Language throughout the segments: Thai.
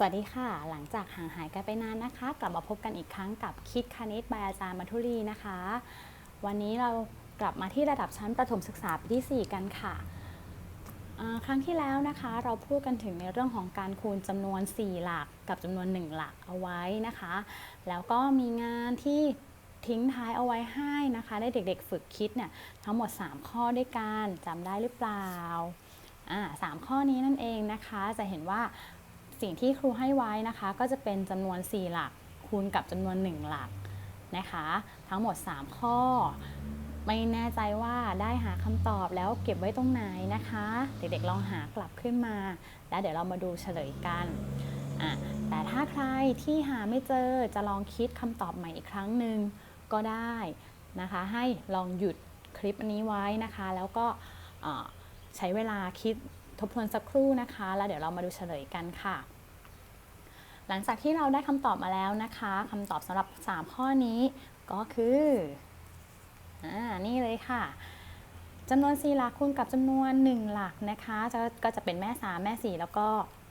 สวัสดีค่ะ หลังจากห่างหายกันไปนานนะคะ กลับมาพบกันอีกครั้งกับคิดคณิตบายอาจารย์มัทุรีนะคะ วันนี้เรากลับมาที่ระดับชั้นประถมศึกษาปีที่ 4 กันค่ะ ครั้งที่แล้วนะคะเราพูดกันถึงในเรื่องของการคูณจำนวน 4 หลักกับจำนวน 1 หลักเอาไว้นะคะ แล้วก็มีงานที่ทิ้งท้ายเอาไว้ให้นะคะ ได้เด็กๆ ฝึกคิดเนี่ยทั้งหมด 3 ข้อด้วยกันจำได้หรือเปล่าสามข้อนี้นั่นเองนะคะจะเห็นว่า สิ่งที่ครูให้ไว้นะคะ ก็จะเป็นจำนวน 4 หลักคูณกับจำนวน 1 หลักนะคะ ทั้งหมด 3 ข้อ ไม่แน่ใจว่าได้หาคำตอบแล้วเก็บไว้ตรงไหนนะคะ เด็กๆลองหากลับขึ้นมา แล้วเดี๋ยวเรามาดูเฉลยกันแต่ถ้าใครที่หาไม่เจอจะลองคิดคำตอบใหม่อีกครั้งหนึ่งก็ได้นะคะ ให้ลองหยุดคลิปอันนี้ไว้นะคะ แล้วก็ใช้เวลาคิด ทบทวนสักครู่นะคะ แล้วเดี๋ยวเรามาดูเฉลยกันค่ะ หลังจากที่เราได้คำตอบมาแล้วนะคะคำตอบสำหรับ 3 ข้อนี้ก็คืออ่านี่เลยค่ะจำนวน 4 หลักคูณกับจำนวน 1 หลักนะคะจะก็จะเป็นแม่ 3 แม่ 4 แล้วก็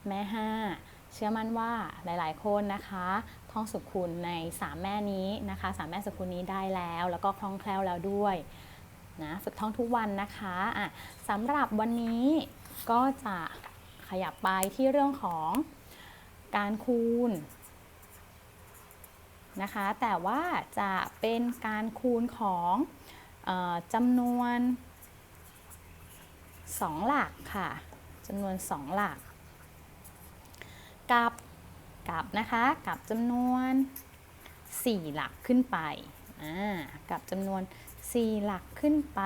แม่ 5 เชื่อมั่นว่าหลาย ๆ คนนะคะท่องสุขคูณใน 3 แม่นี้นะคะ3แม่สุขคูณนี้ได้แล้ว แล้วก็คล่องแคล่วแล้วด้วยนะฝึกท่องทุกวันนะคะอะสำหรับวันนี้ ก็จะขยับไปที่เรื่องของการคูณนะคะ แต่ว่าจะเป็นการคูณของออจำนวน 2 หลักค่ะจำนวน 2 หลัก กับกับนะคะกับจำนวน 4 หลักขึ้นไปอ่ากับจำนวน 4 หลักขึ้นไป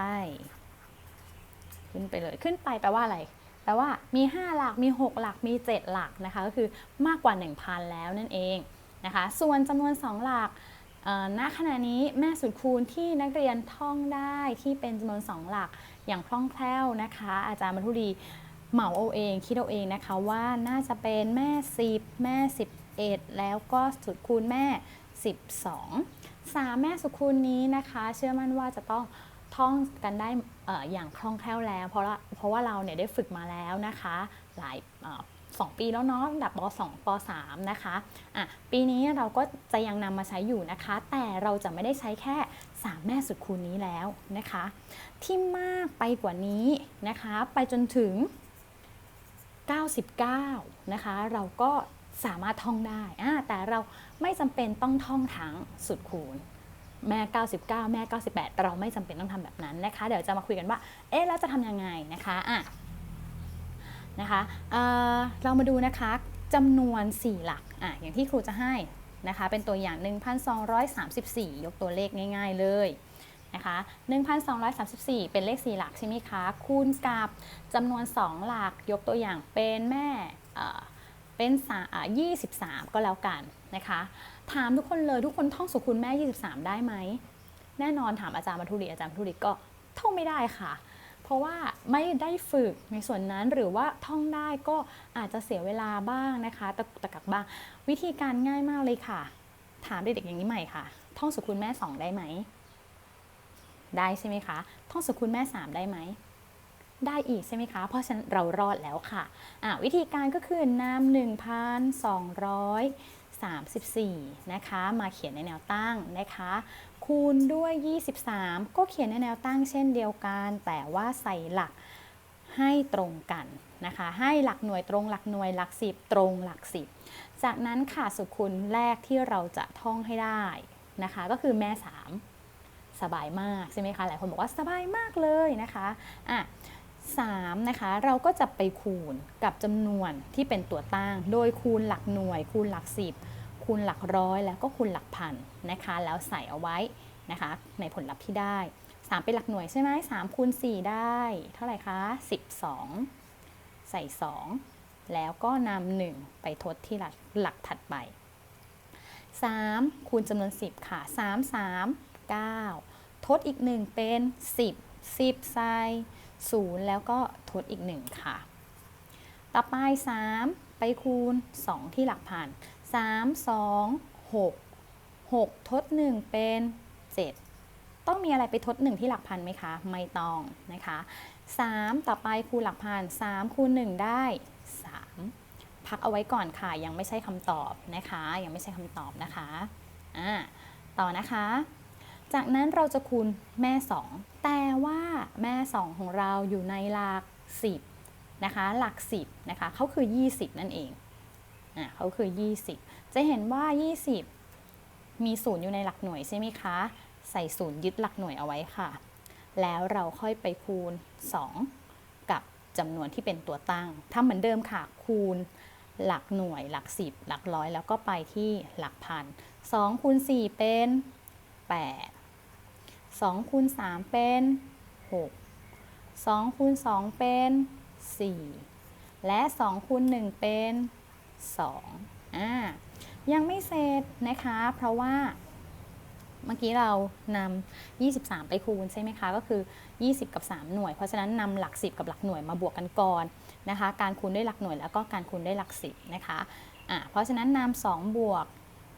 ขึ้นไปเลยขึ้นไปแปลว่าอะไร แปลว่ามี 5 หลักมี 6 หลักมี 7 หลักนะคะก็คือมากกว่า 1,000 แล้วนั่นเองนะคะส่วนจำนวน 2 หลักณขณะนี้แม่สุดคูณที่นักเรียนท่องได้ที่เป็นจำนวน 2 หลักอย่างคล่องแคล่วนะคะ อาจารย์บรรทุรีเหมาเอาเองคิดเอาเองนะคะว่าน่าจะเป็นแม่ 10 แม่ 11 แล้วก็สุดคูณแม่ 12 3 แม่สุดคูณนี้นะคะ เชื่อมั่นว่าจะต้อง ท่องกันได้อย่างคล่องแคล่วแล้ว เพราะว่าเพราะว่าเราเนี่ยได้ฝึกมาแล้วนะคะ หลายสองปีแล้วเนาะระดับป .2 ป .3 นะคะอะปีนี้เราก็จะยังนำมาใช้อยู่นะคะ แต่เราจะไม่ได้ใช้แค่ 3 แม่สุดคูณนี้แล้วนะคะ ที่มากไปกว่านี้นะคะ ไปจนถึง 99 นะคะ เราก็สามารถท่องได้อะแต่เราไม่จำเป็นต้องท่องทั้งสุดคูณ แม่ 99 แม่ 98 เราไม่จำเป็นต้องทำแบบนั้นนะคะ เดี๋ยวจะมาคุยกันว่า เอ๊ะแล้วจะทำยังไงนะคะอะนะคะเเรามาดูนะคะจำนวน 4 หลักอะอย่างที่ครูจะให้นะคะ เป็นตัวอย่าง 1,234 ยกตัวเลขง่าย ๆเลยนะคะ1,234 เป็นเลข 4 หลักใช่ไหมคะ คูณกับจำนวน 2 หลัก ยกตัวอย่างเป็นแม่เเป็นสาอะ23ก็แล้วกันนะคะ ถามทุกคนเลยทุกคนท่องสุขุนแม่ 23 ได้ไหม แน่นอนถามอาจารย์มาทุรีอาจารย์มาทุรีก็ท่องไม่ได้ค่ะ เพราะว่าไม่ได้ฝึกในส่วนนั้นหรือว่าท่องได้ก็อาจจะเสียเวลาบ้างนะคะตะกุกตะกักบ้าง วิธีการง่ายมากเลยค่ะ ถามเด็กๆอย่างนี้ใหม่ค่ะ ท่องสุขุนแม่ 2 ได้ไหม ได้ใช่ไหมคะ ท่องสุขุนแม่ 3 ได้ไหมได้อีกใช่ไหมคะ เพราะฉะนั้นเรารอดแล้วค่ะะวิธีการก็คือนำ 34 นะคะ มาเขียนในแนวตั้งนะคะ คูณด้วย 23 ก็เขียนในแนวตั้งเช่นเดียวกัน แต่ว่าใส่หลักให้ตรงกันนะคะ ให้หลักหน่วยตรงหลักหน่วยหลักสิบตรงหลักสิบจากนั้นค่ะสุขุนแรกที่เราจะท่องให้ได้นะคะ ก็คือแม่ 3 สบายมากใช่ไหมคะ หลายคนบอกว่าสบายมากเลยนะคะอะ3นะคะเราก็จะไปคูณกับจำนวนที่เป็นตัวตั้ง โดยคูณหลักหน่วย คูณหลัก 10 คูณหลักร้อยแล้วก็คูณหลักพันนะคะ แล้วใส่เอาไว้นะคะ ในผลลัพธ์ที่ได้ 3 เป็นหลักหน่วยใช่ไหม3คูณ4ได้ เท่าไหร่คะ 12 ใส่ 2 แล้วก็นำ1ไปทดที่หลักหลักถัดไป 3 คูณจำนวน 10 ค่ะ 3 3 9 ทดอีก 1 เป็น 10 10 ใส่ศูนย์แล้วก็ทดอีก 1 ค่ะ ต่อไป 3 ไปคูณ 2 ที่หลักพัน 3 2 6 6 ทด 1 เป็น 7 ต้องมีอะไรไปทด 1 ที่หลักพันไหมคะ ไม่ต้องนะคะ 3 ต่อไปคูณหลักพัน 3 คูณ 1 ได้ 3 พักเอาไว้ก่อนค่ะ ยังไม่ใช่คำตอบนะคะ ยังไม่ใช่คำตอบนะคะอ่าต่อนะคะ จากนั้นเราจะคูณแม่ 2 แต่ว่าแม่ 2 ของเราอยู่ในหลัก10 นะคะหลัก 10นะคะเขาคือ 20 นั่นเองอ่าเขาคือ 20 จะเห็นว่า 20 มีศูนย์อยู่ในหลักหน่วยใช่ไหมคะ ใส่ศูนย์ยึดหลักหน่วยเอาไว้ค่ะ แล้วเราค่อยไปคูณ 2 กับจำนวนที่เป็นตัวตั้งทำเหมือนเดิมค่ะ คูณหลักหน่วยหลัก 10 หลักร้อยแล้วก็ไปที่หลักพัน2คูณ4เป็น 8 2คูณ3เป็น 6 2คูณ2เป็น 4 และ2คูณ1เป็น 2อ่ายังไม่เสร็จนะคะ เพราะว่าเมื่อกี้เรานำ 23 ไปคูณใช่ไหมคะ ก็คือ 20 กับ 3 หน่วย เพราะฉะนั้นนำหลัก 10 กับหลักหน่วยมาบวกกันก่อนนะคะ การคูณด้วยหลักหน่วยแล้วก็การคูณด้วยหลัก 10 นะคะอะเพราะฉะนั้นนำ2บวก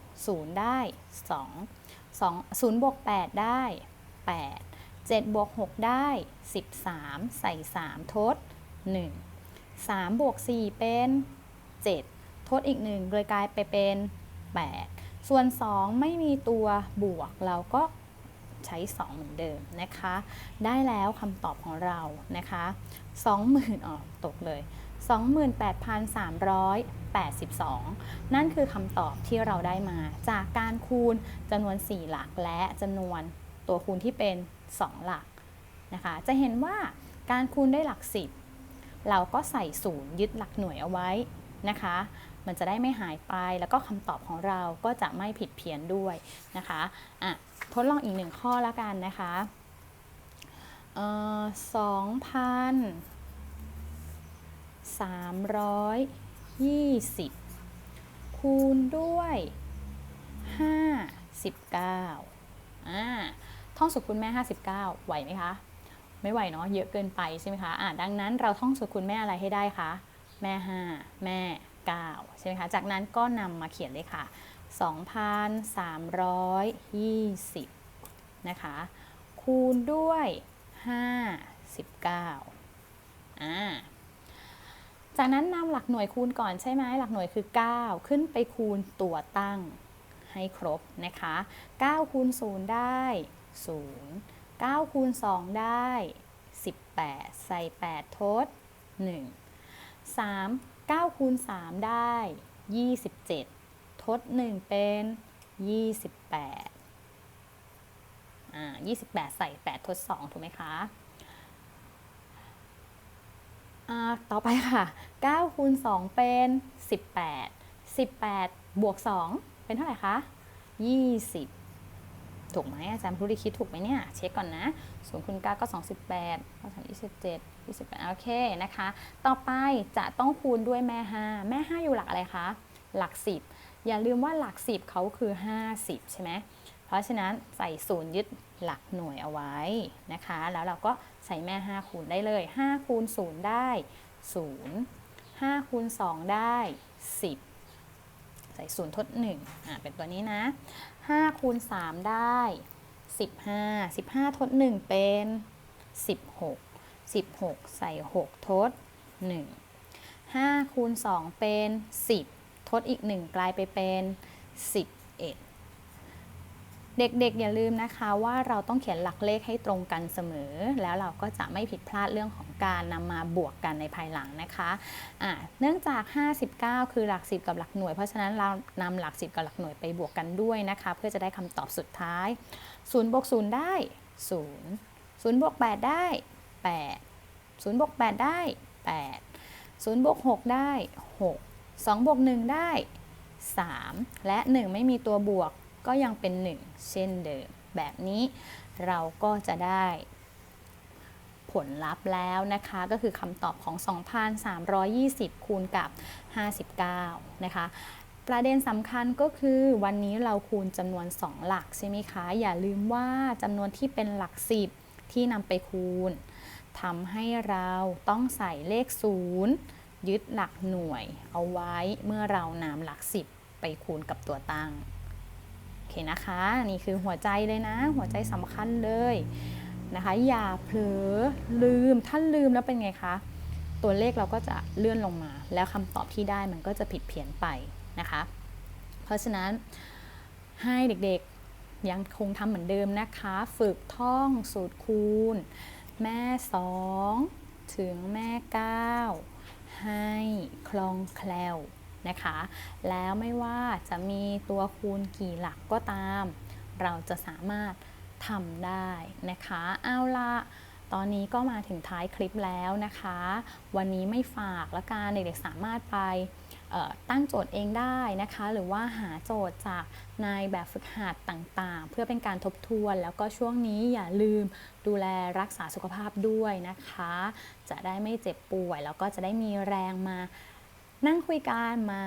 0 ได้ 2 2 0บวก 8 ได้ 8 7บวก 6 ได้ 13 ใส่ 3 ทด 1 3บวก4เป็น 7 ทดอีก1เลยกลายไปเป็น 8 ส่วน 2 ไม่มีตัวบวกเราก็ใช้ 2 เหมือนเดิมนะคะ ได้แล้วคำตอบของเรานะคะ20,000อ๋อตกเลย 28,382 นั่นคือคำตอบที่เราได้มา จากการคูณจำนวน 4 หลักและจำนวนตัวคูณที่เป็น 2 หลักนะคะ จะเห็นว่าการคูณด้วยหลัก 10 เราก็ใส่ศูนย์ยึดหลักหน่วยเอาไว้นะคะ มันจะได้ไม่หายไปแล้วก็คำตอบของเราก็จะไม่ผิดเพี้ยนด้วยนะคะอะทดลองอีกหนึ่งข้อแล้วกันนะคะสองพันสามร้อยยี่สิบคูณด้วยห้าสิบเก้าอ่าท่องสุดคุณแม่ 59 ไหวไหมคะ ไม่ไหวเนาะเยอะเกินไปใช่ไหมคะอ่าดังนั้นเราท่องสุดคุณแม่อะไรให้ได้คะแม่ 5 แม่ 9 ใช่ไหมคะ จากนั้นก็นำมาเขียนเลยค่ะ 2,320 นะคะ คูณด้วย 59อ่าจากนั้นนำหลักหน่วยคูณก่อนใช่ไหมหลักหน่วยคือ 9 ขึ้นไปคูณตัวตั้งให้ครบนะคะ 9 คูณ 0 ได้ 0 9คูณ2 ได้ 18 ใส่ 8 ทด 1 3 9คูณ3 ได้ 27 ทด 1 เป็น 28อ่า28 ใส่ 8 ทด 2 ถูกไหมคะอ่าต่อไปค่ะ9คูณ2 เป็น 18 18 บวก 2 เป็นเท่าไหร่คะ 20 ถูกไหมอาจารย์ผู้ริคิดถูกไหมเนี่ย เช็คก่อนนะ0คูณ9ก็28ก็3 27 28โอเคนะคะ ต่อไปจะต้องคูณด้วยแม่5แม่5อยู่หลักอะไรคะ หลัก10อย่าลืมว่าหลัก10เขาคือ50ใช่ไหมเพราะฉะนั้นใส่ศูนย์ยึดหลักหน่วยเอาไว้นะคะ แล้วเราก็ใส่แม่ 5 คูณได้เลย5คูณ0ได้ 0 5คูณ2ได้ 10 ใส่0ทด1อ่าเป็นตัวนี้นะ 5คูณ3ได้ 15 15 ทด 1 เป็น 16 16 ใส่ 6 ทด 1 5คูณ2เป็น 10 ทดอีก 1 กลายไปเป็น 10 เด็กๆ อย่าลืมนะคะว่าเราต้องเขียนหลักเลขให้ตรงกันเสมอ แล้วเราก็จะไม่ผิดพลาดเรื่องของการนำมาบวกกันในภายหลังนะคะะเนื่องจาก 59 คือหลัก 10 กับหลักหน่วย เพราะฉะนั้นเรานำหลัก 10 กับหลักหน่วยไปบวกกันด้วยนะคะ เพื่อจะได้คำตอบสุดท้าย0บวก0ได้ 0 0บวก8ได้ 8 0บวก8ได้ 8 0บวก6ได้ 6 2บวก1ได้ 3 และ 1 ไม่มีตัวบวก ก็ยังเป็น 1 เช่นเดิม แบบนี้เราก็จะได้ผลลัพธ์แล้วนะคะ ก็คือคำตอบของ 2,320 คูณกับ 59 นะคะ ประเด็นสำคัญก็คือวันนี้เราคูณจำนวน 2 หลักใช่ไหมคะ อย่าลืมว่าจำนวนที่เป็นหลัก 10 ที่นำไปคูณทำให้เราต้องใส่เลข 0 ยึดหลักหน่วยเอาไว้เมื่อเรานำหลัก 10 ไปคูณกับตัวตั้ง เคนะคะ นี่คือหัวใจเลยนะ หัวใจสำคัญเลยนะคะ อย่าเผลอลืม ถ้าลืมแล้วเป็นไงคะ ตัวเลขเราก็จะเลื่อนลงมา แล้วคำตอบที่ได้มันก็จะผิดเพี้ยนไปนะคะ เพราะฉะนั้นให้เด็กๆยังคงทำเหมือนเดิมนะคะ ฝึกท่องสูตรคูณ แม่ 2 ถึงแม่ 9 ให้คล่องแคล่ว นะคะ แล้วไม่ว่าจะมีตัวคูณกี่หลักก็ตาม เราจะสามารถทำได้นะคะ เอาละตอนนี้ก็มาถึงท้ายคลิปแล้วนะคะ วันนี้ไม่ฝากละกันเด็กๆสามารถไปตั้งโจทย์เองได้นะคะ หรือว่าหาโจทย์จากในแบบฝึกหัดต่างๆ เพื่อเป็นการทบทวน แล้วก็ช่วงนี้อย่าลืมดูแลรักษาสุขภาพด้วยนะคะ จะได้ไม่เจ็บป่วย แล้วก็จะได้มีแรงมา นั่งคุยกันมา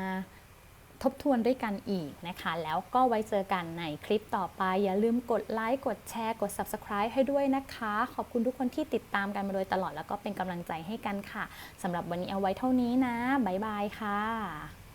ทบทวนด้วยกันอีกนะคะ แล้วก็ไว้เจอกันในคลิปต่อไป อย่าลืมกดไลค์กดแชร์ กด Subscribe ให้ด้วยนะคะ ขอบคุณทุกคนที่ติดตามกันมาโดยตลอดแล้วก็เป็นกำลังใจให้กันค่ะสำหรับวันนี้เอาไว้เท่านี้นะ บ๊ายบายค่ะ